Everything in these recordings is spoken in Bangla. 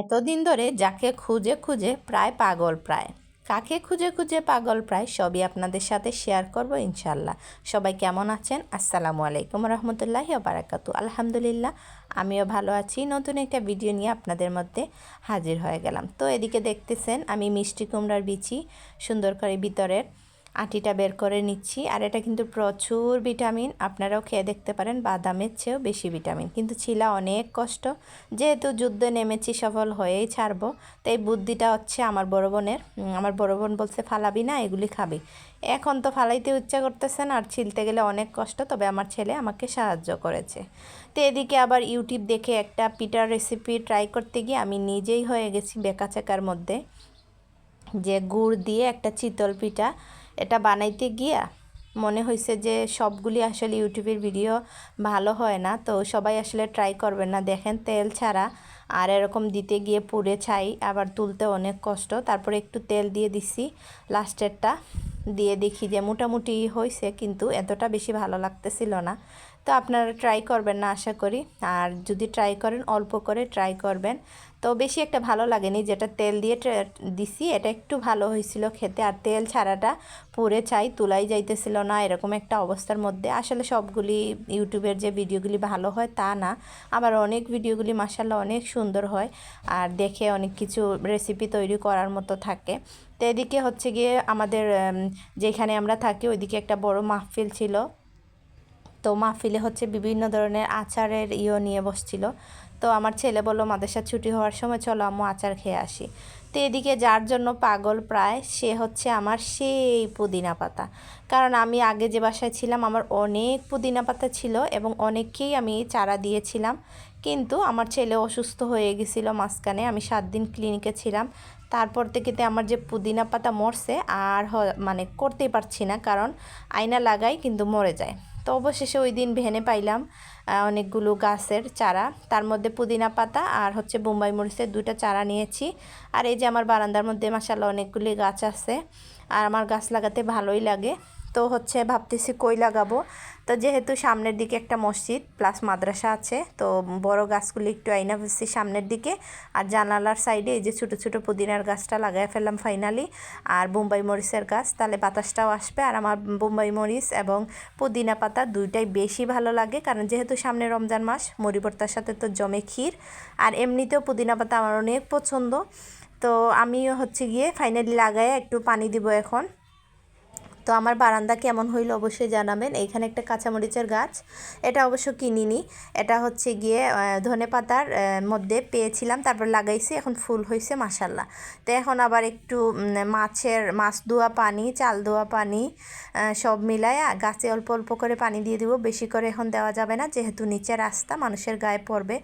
এতদিন ধরে যাকে খুঁজে খুঁজে প্রায় পাগল প্রায়। কাকে খুঁজে খুঁজে পাগল প্রায় সবই আপনাদের সাথে শেয়ার করব ইনশাল্লাহ সবাই কেমন আছেন? আসসালামু আলাইকুম রহমতুল্লাহ বারাকাতু। আলহামদুলিল্লাহ, আমিও ভালো আছি। নতুন একটা ভিডিও নিয়ে আপনাদের মধ্যে হাজির হয়ে গেলাম। তো এদিকে দেখতেছেন, আমি মিষ্টি কুমড়ার বিচি সুন্দর করে ভিতরের আটিটা বের করে নিচ্ছি। আর এটা কিন্তু প্রচুর ভিটামিন। আপনারাও খেয়ে দেখতে পারেন, বাদামের চেয়েও বেশি ভিটামিন। কিন্তু ছিলা অনেক কষ্ট। যেহেতু যুদ্ধে নেমেছি, সফল হয়েই ছাড়বো। তো এই বুদ্ধিটা হচ্ছে আমার বড় বোনের। আমার বড় বোন বলছে, ফালাবি না, এগুলি খাবি। এখন তো ফালাইতে ইচ্ছা করতেছেন আর ছিলতে গেলে অনেক কষ্ট। তবে আমার ছেলে আমাকে সাহায্য করেছে। তো এদিকে আবার ইউটিউব দেখে একটা পিটার রেসিপি ট্রাই করতে গিয়ে আমি নিজেই হয়ে গেছি বেকাচেকার মধ্যে। যে গুড় দিয়ে একটা চিতল পিঠা। এটা বানাইতে গিয়া মনে হয়েছে যে সবগুলি আসলে ইউটিউবের ভিডিও ভালো হয় না, তো সবাই আসলে ট্রাই করবেন না। দেখেন তেল ছাড়া আর এরকম দিতে গিয়ে পুড়ে ছাই, আবার তুলতে অনেক কষ্ট। তারপরে একটু তেল দিয়ে দিছি লাস্টেরটা দিয়ে দেখি যে মোটামুটি হয়েছে কিন্তু এতটা বেশি ভালো লাগতেছিল না। তো আপনারা ট্রাই করবেন না, আশা করি। আর যদি ট্রাই করেন, অল্প করে ট্রাই করবেন। তো বেশি একটা ভালো লাগেনি, যেটা তেল দিয়ে দিছি, এটা একটু ভালো হয়েছিল খেতে। আর তেল ছাড়াটা পুরে চাই তুলাই যাইতেছিল না, এরকম একটা অবস্থার মধ্যে। আসলে সবগুলি ইউটিউবের যে ভিডিওগুলি ভালো হয়, তা না। আবার অনেক ভিডিওগুলি মাসাল্লাহ অনেক সুন্দর হয়। আর দেখে অনেক কিছু রেসিপি তৈরি করার মতো থাকে। তো এদিকে হচ্ছে গিয়ে আমাদের যেখানে আমরা থাকি, ওইদিকে একটা বড় মাহফিল ছিল। তো মাহফিলে হচ্ছে বিভিন্ন ধরনের আচারের ইয়ে নিয়ে বসছিল। তো আমার ছেলে বলল মাদ্রাসা ছুটি হওয়ার সময় চলো আম্মু আচার খেয়ে আসি। তো এদিকে যার জন্য পাগল প্রায়, সে হচ্ছে আমার সেই পুদিনা পাতা। কারণ আমি আগে যে বাসায় ছিলাম, আমার অনেক পুদিনা পাতা ছিল এবং অনেককেই আমি চারা দিয়েছিলাম। কিন্তু আমার ছেলে অসুস্থ হয়ে গেছিল মাঝখানে, আমি সাত দিন ক্লিনিকে ছিলাম। তারপর থেকে আমার যে পুদিনা পাতা মরছে, আর মানে করতেই পারছি না, কারণ আয়না লাগাই কিন্তু মরে যায়। তো অবশেষে ওই দিন ভেনে পাইলাম অনেকগুলো গাছের চারা। তার মধ্যে পুদিনা পাতা আর হচ্ছে বোম্বাই মরিচের দুটা চারা নিয়েছি। আর এই যে আমার বারান্দার মধ্যে মাসাল্লাহ অনেকগুলি গাছ আছে, আর আমার গাছ লাগাতে ভালোই লাগে। তো হচ্ছে ভাবতেছি কই লাগাবো। তো যেহেতু সামনের দিকে একটা মসজিদ প্লাস মাদ্রাসা আছে, তো বড় গাছগুলি একটু আইনা ফেলছি সামনের দিকে। আর জানালার সাইডে এই যে ছোটো ছোটো পুদিনার গাছটা লাগাই ফেললাম ফাইনালি আর বোম্বাই মরিচের গাছ, তাহলে বাতাসটাও আসবে। আর আমার বোম্বাই মরিচ এবং পুদিনা পাতা দুইটাই বেশি ভালো লাগে, কারণ যেহেতু সামনে রমজান মাস, মরিবর্তার সাথে তো জমে ক্ষীর। আর এমনিতেও পুদিনা পাতা আমার অনেক পছন্দ। তো আমিও হচ্ছে গিয়ে ফাইনালি লাগাই একটু পানি দিব এখন। তো আমার বারান্দা কেমন হইল অবশ্যই জানাবেন। এইখানে একটা কাঁচামরিচের গাছ, এটা অবশ্য কিনিনি। এটা হচ্ছে গিয়ে ধনে পাতার মধ্যে পেয়েছিলাম, তারপর লাগাইছি, এখন ফুল হয়েছে মাসাল্লাহ তো এখন আবার একটু মাছের, মাছ ধোয়া পানি, চাল ধোয়া পানি সব মিলায় গাছে অল্প অল্প করে পানি দিয়ে দিব, বেশি করে এখন দেওয়া যাবে না, যেহেতু নিচে রাস্তা, মানুষের গায়ে পড়বে।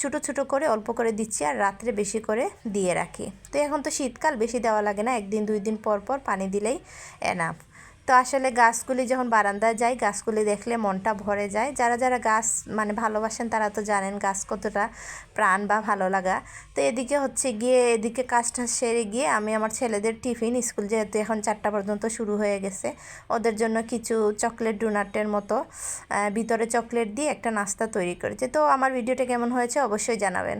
ছোটো ছোটো করে অল্প করে দিচ্ছি, আর রাত্রে বেশি করে দিয়ে রাখি। তো এখন তো শীতকাল, বেশি দেওয়া লাগে না, একদিন দুই দিন পর পর পানি দিলেই এনাফ তো আসলে গাছগুলি যখন বারান্দায় যায়, গাছগুলি দেখলে মনটা ভরে যায়। যারা যারা গাছ মানে ভালোবাসেন তারা তো জানেন গাছ কতটা প্রাণ বা ভালো লাগা। তো এদিকে হচ্ছে গিয়ে, এদিকে কাজটা সেরে গিয়ে আমি আমার ছেলেদের টিফিন, স্কুল যেহেতু এখন চারটা পর্যন্ত শুরু হয়ে গেছে, ওদের জন্য কিছু চকলেট ডোনাটের মতো ভিতরে চকলেট দিয়ে একটা নাস্তা তৈরি করেছে। তো আমার ভিডিওটা কেমন হয়েছে অবশ্যই জানাবেন।